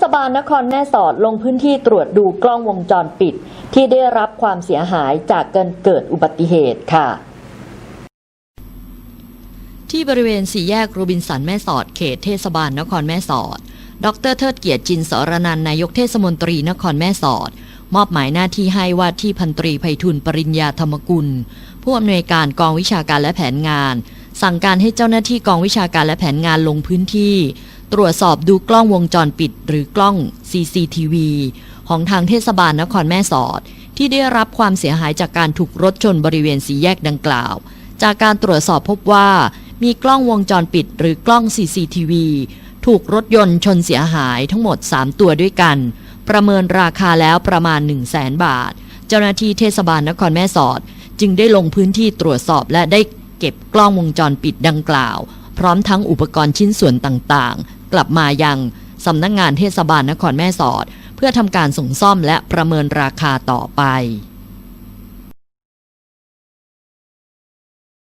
ศบาลนครแม่สอดลงพื้นที่ตรวจดูกล้องวงจรปิด ที่ได้รับความเสียหายจากการเกิดอุบัติเหตุค่ะ ที่บริเวณสี่แยกโรบินสันแม่สอดเขตเทศบาลนครแม่สอด ดรเทิดเกียรติจินสรนันนายกเทศมนตรีนครแม่สอด มอบหมายหน้าที่ให้ว่าที่พันตรีไพฑูรย์ปริญญาธรรมกุล ผู้อำนวยการกองวิชาการและแผนงาน สั่งการให้เจ้าหน้าที่กองวิชาการและแผนงานลงพื้นที่ ตรวจสอบดูกล้องวงจรปิดหรือกล้อง CCTV ของทางเทศบาลนครแม่สอด ที่ได้รับความเสียหายจากการถูกรถชนบริเวณสีแยกดังกล่าว จากการตรวจสอบพบว่า มีกล้องวงจรปิดหรือกล้อง CCTV ถูกรถยนต์ชนเสียหายทั้งหมด 3 ตัวด้วยกัน ประเมินราคาแล้วประมาณ 1 0 0 0 0แสนบาท เจ้าหน้าที่เทศบาลนครแม่สอด จึงได้ลงพื้นที่ตรวจสอบและได้เก็บกล้องวงจรปิดดังกล่าว พร้อมทั้งอุปกรณ์ชิ้นส่วนต่างๆ กลับมายังสำนักงงานเทศบาลนครแม่สอด เพื่อทำการส่งซ่อมและประเมินราคาต่อไป